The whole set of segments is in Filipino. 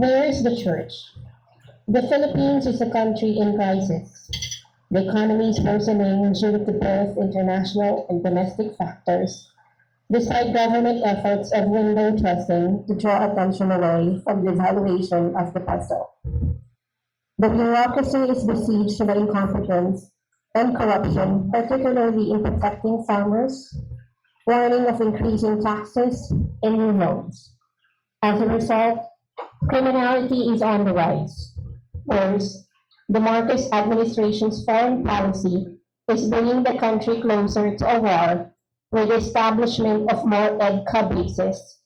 Where is the church? The Philippines is a country in crisis. The economy is worsening due to both international and domestic factors, despite government efforts of window dressing to draw attention away from the valuation of the peso. The bureaucracy is besieged by incompetence and corruption, particularly in protecting farmers, warning of increasing taxes and new loans. As a result, criminality is on the rise. Worse, the Marcos administration's foreign policy is bringing the country closer to a war with the establishment of more EDCA bases,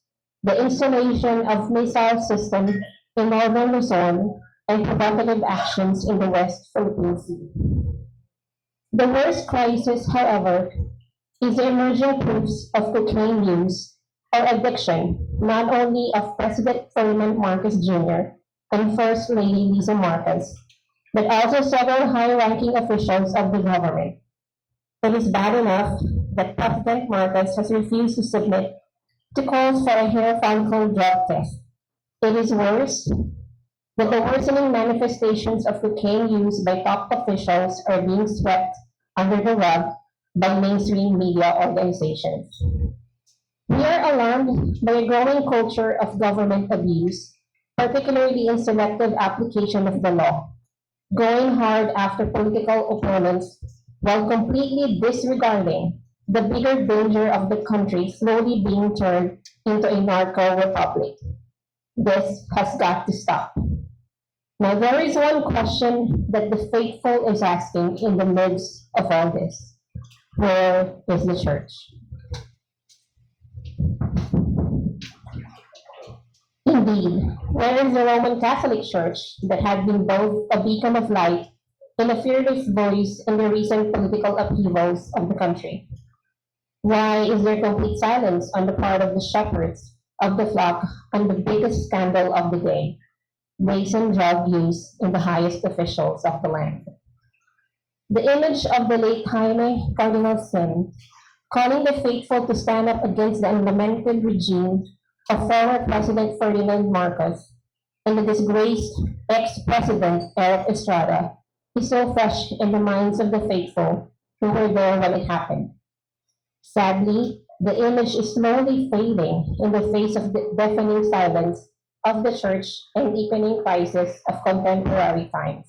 the installation of missile systems in northern Luzon, and provocative actions in the West Philippine Sea. The worst crisis, however, is the emerging proofs of cocaine use or addiction, not only of President Ferdinand Marcos Jr. and First Lady Lisa Marcos, but also several high-ranking officials of the government. It is bad enough that President Marcos has refused to submit to calls for a hair follicle drug test. It is worse that the worsening manifestations of cocaine use by top officials are being swept under the rug by mainstream media organizations. We are alarmed by a growing culture of government abuse, particularly in selective application of the law, going hard after political opponents while completely disregarding the bigger danger of the country slowly being turned into a narco republic. This has got to stop. Now, there is one question that the faithful is asking in the midst of all this Where is the church? Indeed, where is the Roman Catholic Church that had been both a beacon of light and a fearless voice in the recent political upheavals of the country? Why is there complete silence on the part of the shepherds of the flock on the biggest scandal of the day? raising drug use in the highest officials of the land. The image of the late Jaime Cardinal Sin, calling the faithful to stand up against the unlamented regime of former President Ferdinand Marcos and the disgraced ex-president Eric Estrada, is so fresh in the minds of the faithful who were there when it happened. Sadly, the image is slowly fading in the face of the deafening silence of the church and deepening crisis of contemporary times.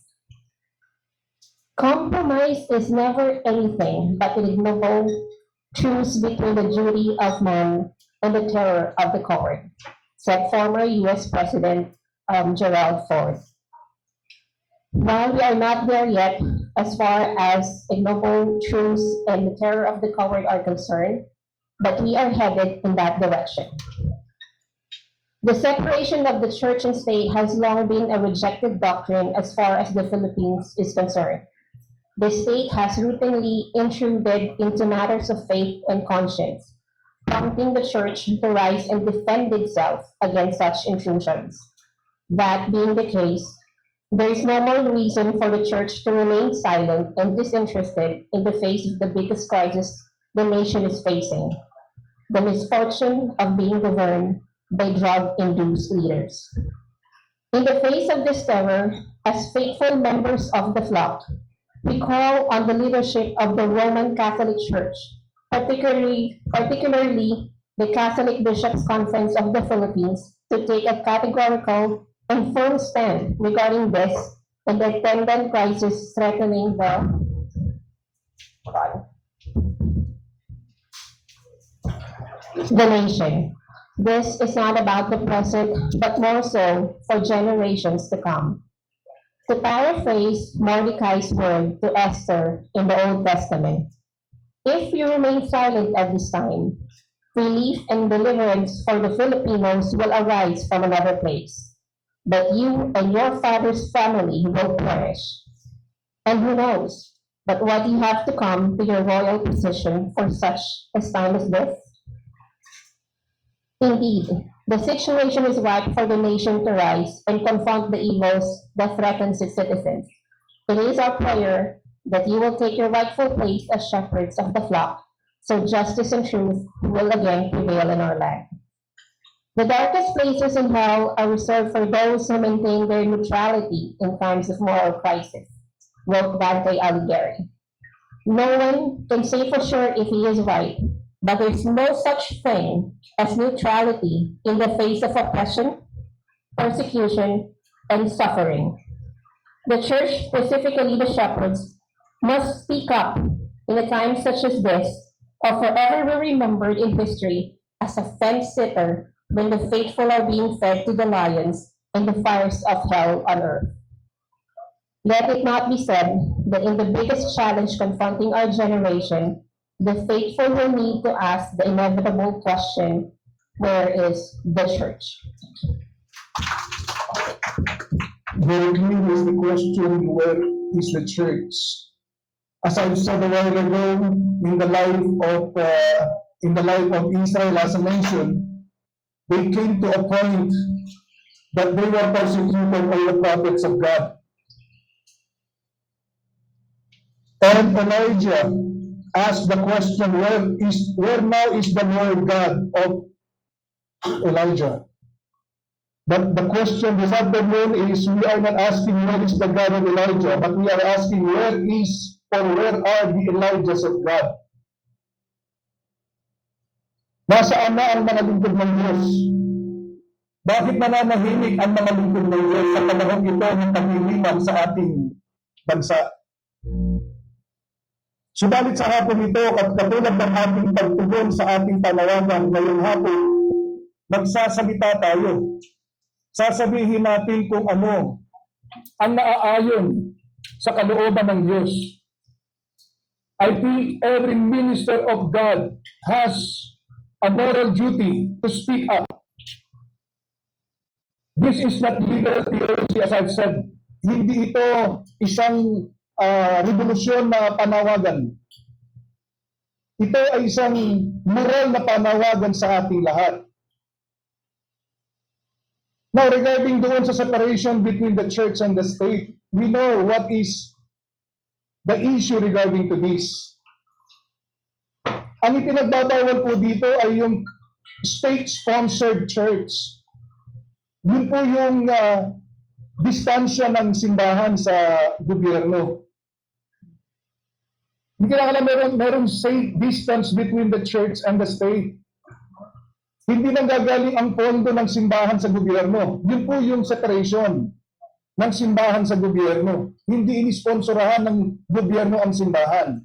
Compromise is never anything but an ignoble truce between the duty of man and the terror of the coward, said former US President um, Gerald Ford. While we are not there yet, as far as ignoble truths and the terror of the coward are concerned, but we are headed in that direction. The separation of the church and state has long been a rejected doctrine as far as the Philippines is concerned. The state has routinely intruded into matters of faith and conscience, prompting the church to rise and defend itself against such intrusions. That being the case, there is no more reason for the church to remain silent and disinterested in the face of the biggest crisis the nation is facing the misfortune of being governed by drug-induced leaders. In the face of this terror, as faithful members of the flock, we call on the leadership of the Roman Catholic Church, particularly, particularly the Catholic Bishops' Conference of the Philippines, to take a categorical and firm stand regarding this and the attendant crisis threatening the the nation. This is not about the present, but more so for generations to come. To paraphrase Mordecai's word to Esther in the Old Testament, if you remain silent at this time, relief and deliverance for the Filipinos will arise from another place. But you and your father's family will perish. And who knows but what you have to come to your royal position for such a time as this? Indeed, the situation is ripe for the nation to rise and confront the evils that threaten its citizens. It is our prayer that you will take your rightful place as shepherds of the flock, so justice and truth will again prevail in our land. The darkest places in hell are reserved for those who maintain their neutrality in times of moral crisis, wrote Dante Alighieri. No one can say for sure if he is right, but there's no such thing as neutrality in the face of oppression, persecution, and suffering. The church, specifically the shepherds, must speak up in a time such as this, or forever be remembered in history as a fence sitter when the faithful are being fed to the lions and the fires of hell on earth. Let it not be said that in the biggest challenge confronting our generation, the faithful will need to ask the inevitable question, where is the church? Very clear is the question, where is the church? As I said a while ago, in the life of, uh, in the life of Israel as a nation, they came to a point that they were persecuted by the prophets of God. And Elijah asked the question, where is, where now is the Lord God of Elijah? But the question this afternoon is, we are not asking where is the God of Elijah, but we are asking where is or where are the Elijahs of God? Nasaan na ang mga lingkod ng Diyos? Bakit nananahimik ang mga lingkod ng Diyos sa panahon ito ng kagliliman sa ating bansa? Subalit sa hapon ito at katulad ng ating pagtugon sa ating panawagan ngayong hapon, magsasalita tayo sasabihin natin kung ano ang naaayon sa kalooban ng Diyos. I think every minister of God has a moral duty to speak up. This is not liberal theology as I've said. Hindi ito isang ah, revolusyon na panawagan. Ito ay isang moral na panawagan sa ating lahat. Now, regarding doon sa separation between the church and the state, we know what is the issue regarding to this. Ang ipinagbabawal po dito ay yung state-sponsored church. Yun po yung ah, distansya ng simbahan sa gobyerno. Hindi kailangan meron, meron safe distance between the church and the state. Hindi nang gagaling ang pondo ng simbahan sa gobyerno. Yun po yung separation ng simbahan sa gobyerno. Hindi inisponsorahan ng gobyerno ang simbahan.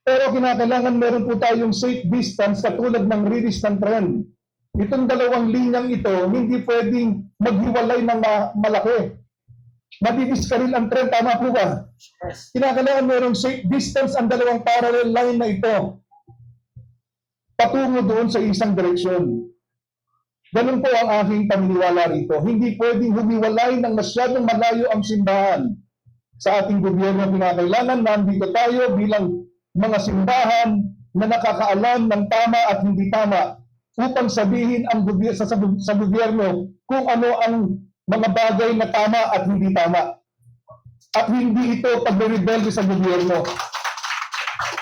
Pero kinakailangan meron po tayong safe distance katulad ng release ng trend. Itong dalawang linyang ito, hindi pwedeng maghiwalay ng ma- malaki. Madidiskaril ang trend, tama po ba? Kinakailangan merong safe distance ang dalawang parallel line na ito patungo doon sa isang direksyon. Ganun po ang aking paniniwala rito. Hindi pwedeng humiwalay ng masyadong malayo ang simbahan sa ating gobyerno. Kinakailangan nandito tayo bilang mga simbahan na nakakaalam ng tama at hindi tama upang sabihin ang gobyerno, sa, sa, sa gobyerno kung ano ang mga bagay na tama at hindi tama. At hindi ito pagre-rebelde sa gobyerno.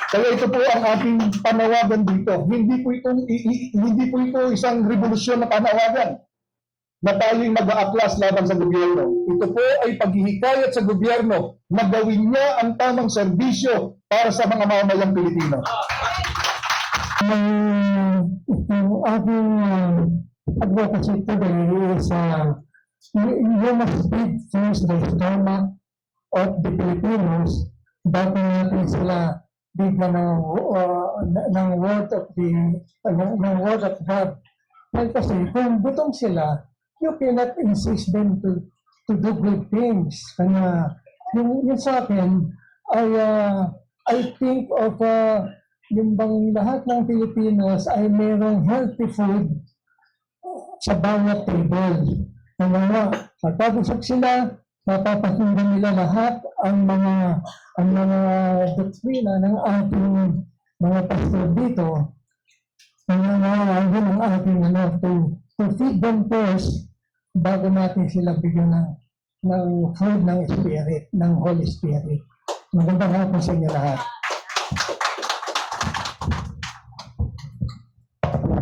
Kaya ito po ang ating panawagan dito. Hindi po ito, hindi po ito isang revolusyon na panawagan na tayo'y mag-aaklas laban sa gobyerno. Ito po ay paghihikayat sa gobyerno na gawin niya ang tamang serbisyo para sa mga mamamayang Pilipino. uh, yung aking uh, advocacy today is uh, you, must speak first the stomach of the Filipinos bago natin sila bigyan ng, uh, ng word of the ng, ng word of God. Well, kasi kung gutom sila, you cannot insist them to to do good things. Kaya yung, yung sa akin, I, uh, I think of uh, yung bang lahat ng Pilipinos ay merong healthy food sa bawat table. Kaya nga, pagpapasok sila, mapapakinggan nila lahat ang mga ang mga doktrina ng ating mga pastor dito. Yun ang ating ano, to, to feed them first bago natin sila bigyan ng, ng food ng Spirit, ng Holy Spirit. Magandang hapon sa inyo lahat.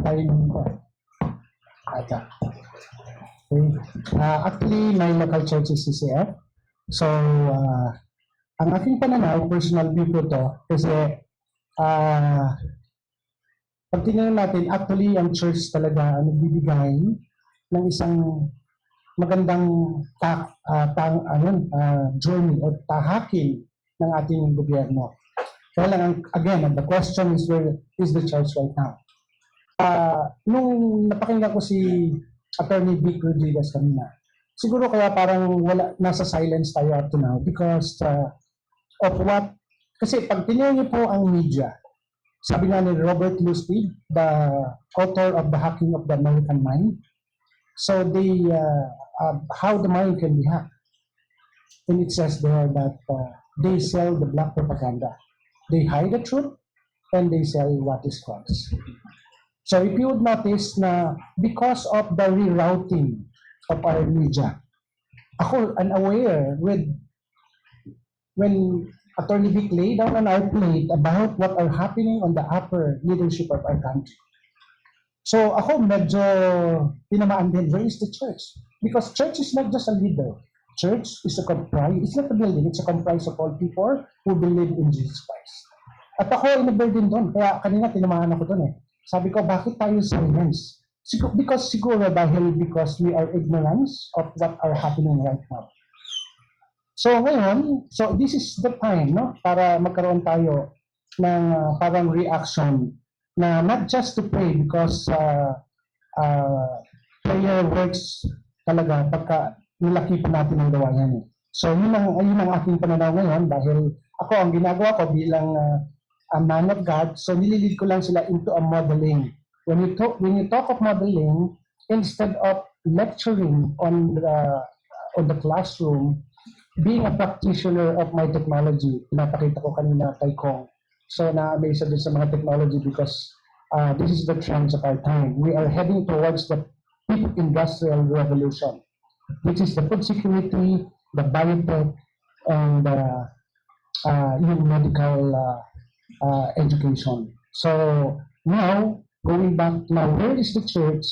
Tayo naman po. Aja. Uh, actually, my local church is CCF. So, uh, ang aking pananaw, personal view ko to, kasi uh, pag tingnan natin, actually, ang church talaga ang nagbibigay ng isang magandang ta, uh, tang, ano, uh, journey o tahakin ng ating gobyerno. Kaya lang, ang- again, the question is where is the church right now? Ah, nung napakinggan ko si Attorney Vic Rodriguez kanina, siguro kaya parang wala, nasa silence tayo up to now because uh, of what, kasi pag tinignan niyo po ang media, sabi nga ni Robert Lustig, the author of The Hacking of the American Mind, so they, uh, uh, how the mind can be hacked. And it says there that uh, they sell the black propaganda. They hide the truth and they sell what is false. So if you would notice na because of the rerouting of our media, ako unaware with when Attorney Vic laid down on our plate about what are happening on the upper leadership of our country. So ako medyo tinamaan din, where is the church? Because church is not just a leader. Church is a comprise, it's not a building, it's a comprise of all people who believe in Jesus Christ. At ako in din doon, kaya kanina tinamaan ako doon eh. Sabi ko, bakit tayo silence? Siguro, because siguro dahil because we are ignorance of what are happening right now. So ngayon, so this is the time no para magkaroon tayo ng uh, parang reaction na not just to pray because uh, uh, prayer works talaga pagka nilaki pa natin ang gawain. So yun ang, yun ang aking pananaw ngayon dahil ako ang ginagawa ko bilang uh, a man of God, so nililid ko lang sila into a modeling. When you talk, when you talk of modeling, instead of lecturing on the on the classroom, being a practitioner of my technology, pinapakita ko kanina kay Kong. So na-amaze din sa mga technology because uh, this is the trends of our time. We are heading towards the fifth industrial revolution, which is the food security, the biotech, and the uh, yung medical uh, uh, education. So now, going back now, where is the church?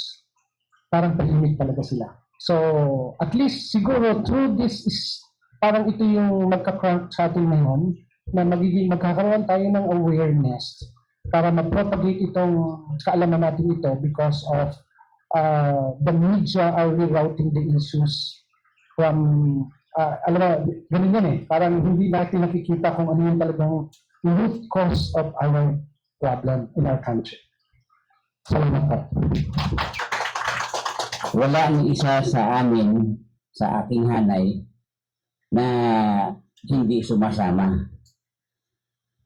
Parang tahimik talaga sila. So at least siguro through this is parang ito yung magka-crank sa atin ngayon na magiging magkakaroon tayo ng awareness para ma-propagate itong kaalaman natin ito because of uh, the media are rerouting the issues from uh, alam mo, ganun yan eh. Parang hindi natin nakikita kung ano yung talagang root cause of our problem in our country. Salamat po. wala ang isa sa amin, sa aking hanay, na hindi sumasama.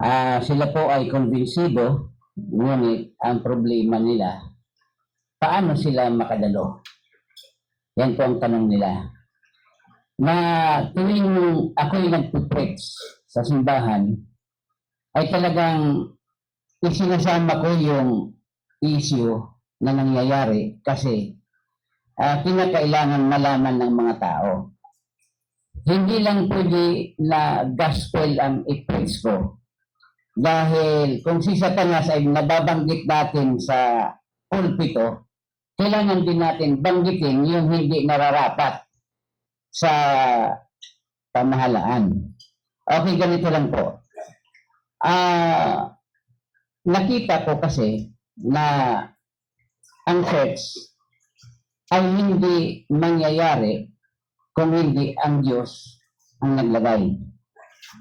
Ah, sila po ay konbinsido, ngunit ang problema nila, paano sila makadalo? Yan po ang tanong nila. Na tuwing ako'y nagpipreach sa simbahan, ay talagang isinasama ko yung issue na nangyayari kasi ah kinakailangan malaman ng mga tao. Hindi lang pwede na gospel ang i-preach ko. Dahil kung si Satanas ay nababanggit natin sa pulpito, kailangan din natin banggitin yung hindi nararapat sa pamahalaan. Okay, ganito lang po. Ah, nakita ko kasi na ang church ay hindi mangyayari kung hindi ang Diyos ang naglagay.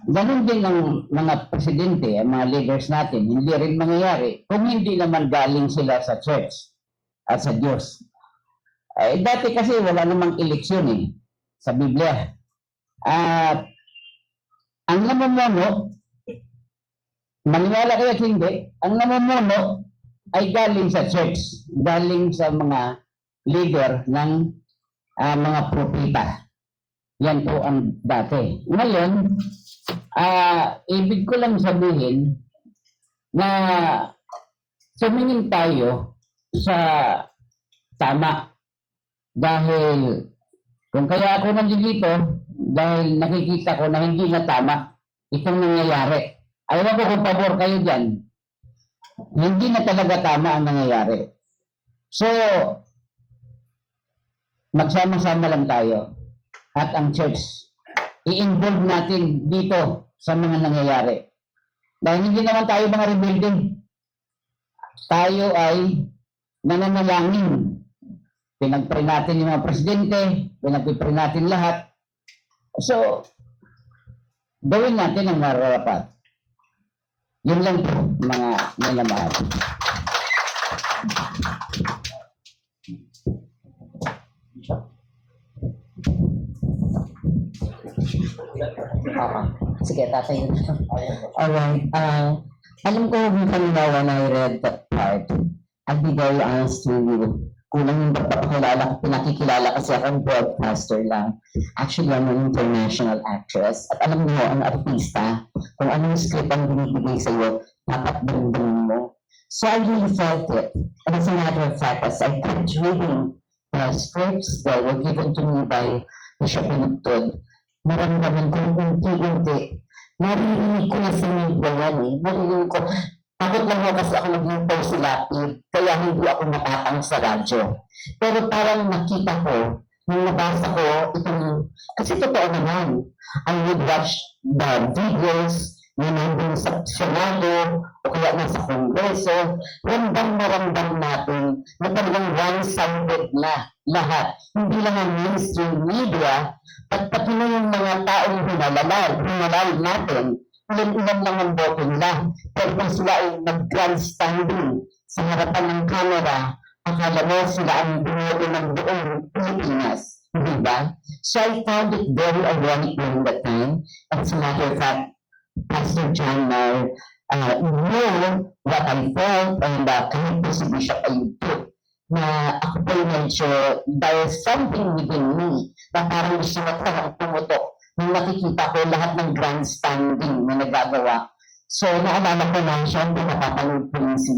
Ganon din ang mga presidente, ang mga leaders natin, hindi rin mangyayari kung hindi naman galing sila sa church at sa Diyos. Eh, dati kasi wala namang eleksyon eh, sa Biblia. At ang namumuno, maniwala kayo hindi, ang namumuno ay galing sa church, galing sa mga leader ng ah, mga propeta. Yan po ang dati. Ngayon, ah ibig ko lang sabihin na sumingin tayo sa tama. Dahil kung kaya ako nandito, dahil nakikita ko na hindi na tama itong nangyayari. Ayaw ko kung pabor kayo dyan. Hindi na talaga tama ang nangyayari. So, magsama-sama lang tayo at ang church, i-involve natin dito sa mga nangyayari. Dahil hindi naman tayo mga rebuilding. Tayo ay nananalangin. Pinagpray natin yung mga presidente, pinagpray natin lahat. So, gawin natin ang nararapat. Yun lang po, mga minamahal. Oo. Sige, tatay. Alright. Uh, alam ko yung kanina when I read that part, I'll be very honest with you. Kulang yung pagpapakilala, pinakikilala kasi akong broadcaster lang. Actually, I'm an international actress. At alam mo, ang artista, kung anong script ang binibigay sa'yo, dapat damdamin mo. So I really felt it. And as a matter of fact, as I kept reading the scripts that were given to me by Bishop Pinagtod, naramdaman ko unti-unti. Naririnig ko na sa media yan eh. Naririnig ko. Takot lang ako kasi ako naging posilative. Kaya hindi ako nakatang sa radyo. Pero parang nakita ko, nung nabasa ko itong, kasi totoo naman, I would watch the videos na nandun sa Senado o kaya nasa Kongreso, ramdam na ramdam natin na talagang one-sided na lahat. Hindi lang ang mainstream media, at pati na yung mga taong hinalalal, hinalal natin, ilan-ilan lang ang boto nila. Pero sila ay nag-grandstanding sa harapan ng camera, akala mo sila ang binoto ng buong Pilipinas. Di ba? So I found it very ironic during that time. As a matter of fact, Pastor John Mar uh, knew what I felt and uh, kahit po si Bishop Ayuto na ako po medyo there's something within me na parang gusto na parang pumutok nung nakikita ko lahat ng grandstanding na nagagawa. So, naalala ko na siya, hindi napapanood ko rin si,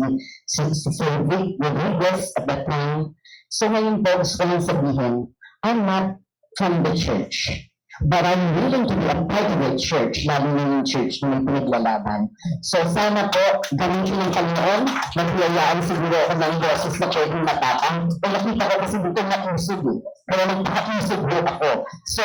si, si Vic Rodriguez at that time. So, ngayon po, gusto ko lang sabihin, I'm not from the church. But I'm willing to be a part of the church, lalo na yung church na pinaglalaban. So sana po, gamitin ng Panginoon, magbiyayaan siguro ako ng boses na pwedeng matapang. O nakita ko kasi dito nakusog eh. Kaya nagpakakusog po ako. So,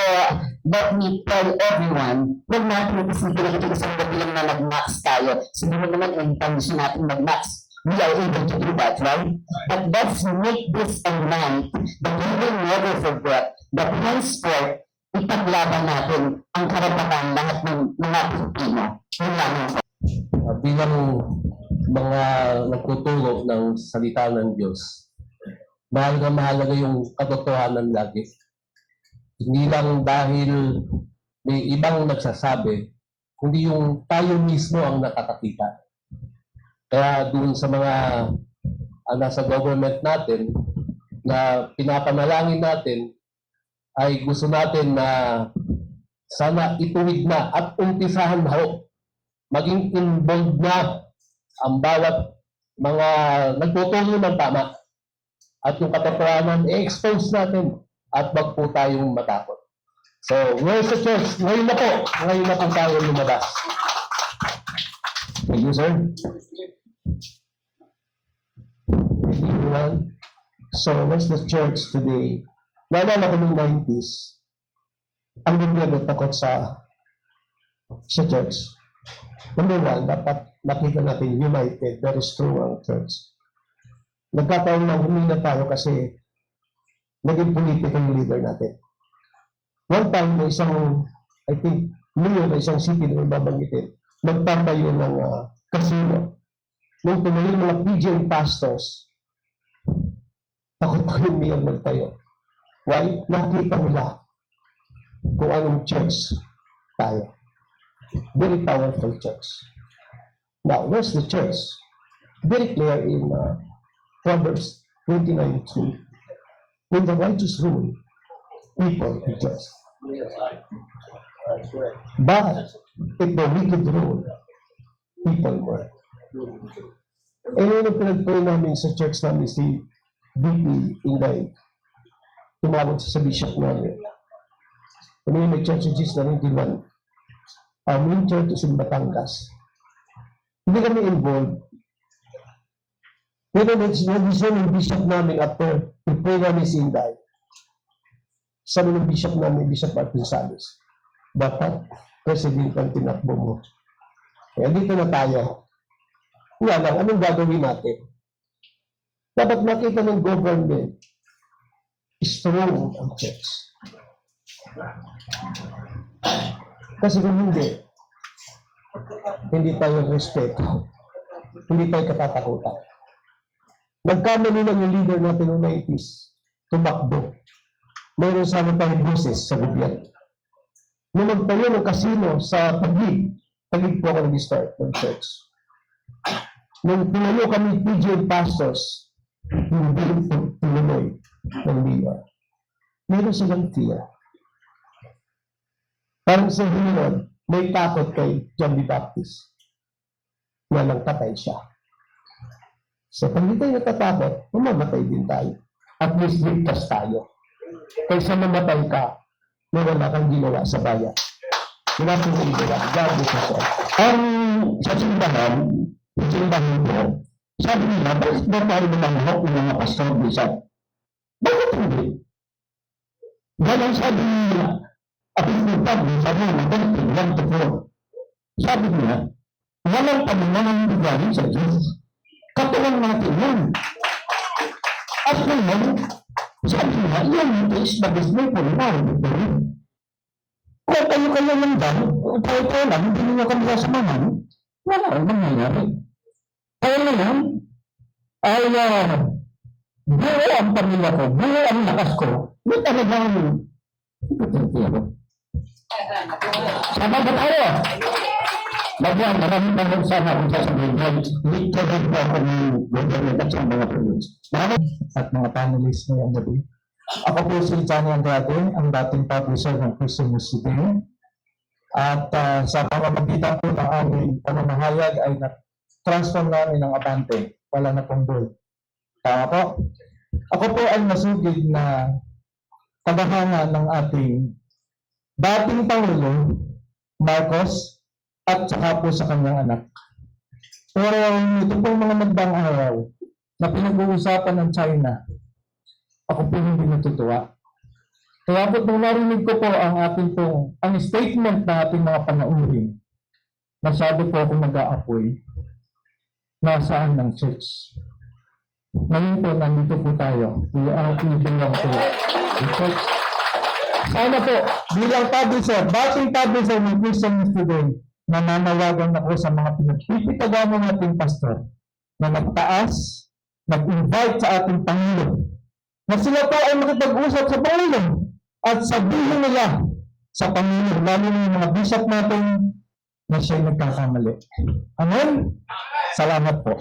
let me tell everyone, huwag natin isipin na ito isang gabi lang na nag-max tayo. Siguro naman, intention natin mag-max. We are able to do that, right? But let's make this a night that we will never forget that henceforth, ipaglaban natin ang karapatan lahat ng mga Pilipino. Yun lamang po. uh, bilang mga nagtuturo ng salita ng Diyos, mahalaga mahalaga yung katotohanan lagi. Hindi lang dahil may ibang nagsasabi, kundi yung tayo mismo ang nakakakita. Kaya dun sa mga uh, nasa government natin, na pinapanalangin natin, ay gusto natin na sana ituwid na at umpisahan na ho maging involved na ang bawat mga nagtutulong ng tama at yung katotohanan i-expose natin at wag po tayong matakot. So, where's the church? Ngayon na po. Ngayon na po tayo lumabas. Thank you, sir. So, where's the church today? Naalala ko noong 90s, ang gobyerno takot sa sa church. Number one, dapat nakita natin united, very strong ang church. Nagkataon na humina tayo kasi naging political leader natin. One time, may isang, I think, mayor na isang city na babanggitin, nagtatayo ng ah, casino. Nung tumuloy mga PGN pastors, takot pa yung mayor magtayo. Why? Nakita nila kung anong church tayo. Very powerful church. Now, where's the church? Very clear in uh, Proverbs 29:2. When the righteous rule, people rejoice. But if the wicked rule, people mourn. Eh, yun ang pinag-pray namin sa church namin si BP Ingay. Tumawag sa bishop namin. Kami may church in Jesus na rin dilan. Our main church is in Batangas. Hindi kami involved. Pero nag-decision ng bishop namin after we pray namin si Inday. Sabi ng bishop namin, Bishop Martin Salis, dapat president ang tinakbo mo. Kaya dito na tayo. Nga lang, anong gagawin natin? Dapat makita ng government, strong ang church. Kasi kung hindi, hindi tayo respeto. Hindi tayo katatakutan. Nagkamali lang yung leader natin noong 90s. Tumakbo. Mayroon sana tayong boses sa gobyerno. Nung magtayo ng kasino sa Taguig, Taguig po ako nag-start ng church. Nung tinayo kami PGN pastors, hindi po tinuloy ng mayor. Meron silang fear. Parang sa Hinod, may takot kay John the Baptist na nang patay siya. So pag hindi tayo natatakot, mamamatay din tayo. At least ligtas tayo. Kaysa mamatay ka na wala kang ginawa sa bayan. Wala kang ginawa. God bless us all. Ang sa simbahan, sa simbahan ko, sabi nila, bakit ba tayo namanghok ng mga pastor bishop? Bakit hindi? Dahil sabi nila, at yung pag sabi nila, bakit to four? Sabi nila, walang panumanang galing sa Diyos. Katawan natin yan. At ngayon, sabi nila, yan is the business for now. Kung kayo-kayo lang daw, tayo-tayo lang, hindi nyo kami sasamahan, wala ang nangyayari. Kaya ngayon, ay uh, buo ang pamilya ko, buo ang lakas ko, na talagang ipatintiro. Sama ba tayo? Bagyan, maraming maraming sana kung sasabihin, dahil literally po ako ng government at sa mga province. Maraming at mga panelists ngayong gabi. Ako po si Johnny Andrade, ang dating publisher ng Christian News Today. At ah, sa pamamagitan po ng aming pamamahayag ay na-transform namin ng abante. Wala na pong gold. Tama po? Ako po ay masugid na kabahanga ng ating dating Pangulo, Marcos, at saka po sa kanyang anak. Pero ito pong mga nagdang araw na pinag-uusapan ng China, ako po hindi natutuwa. Kaya po nung narinig ko po ang ating pong, ang statement ng ating mga panauhin, masyado po ako mag-aapoy nasaan ng church. Ngayon po, nandito po tayo. We are living lang. The church. Sana po, bilang publisher, dating publisher ng Christian News Today, nananawagan ako sa mga pinagpipitagan ng ating pastor na nagtaas, nag-invite sa ating Pangulo na sila po ay makipag-usap sa Pangulo at sabihin nila sa Pangulo, lalo yung mga bishop natin na siya'y nagkakamali. Amen? Salamat po.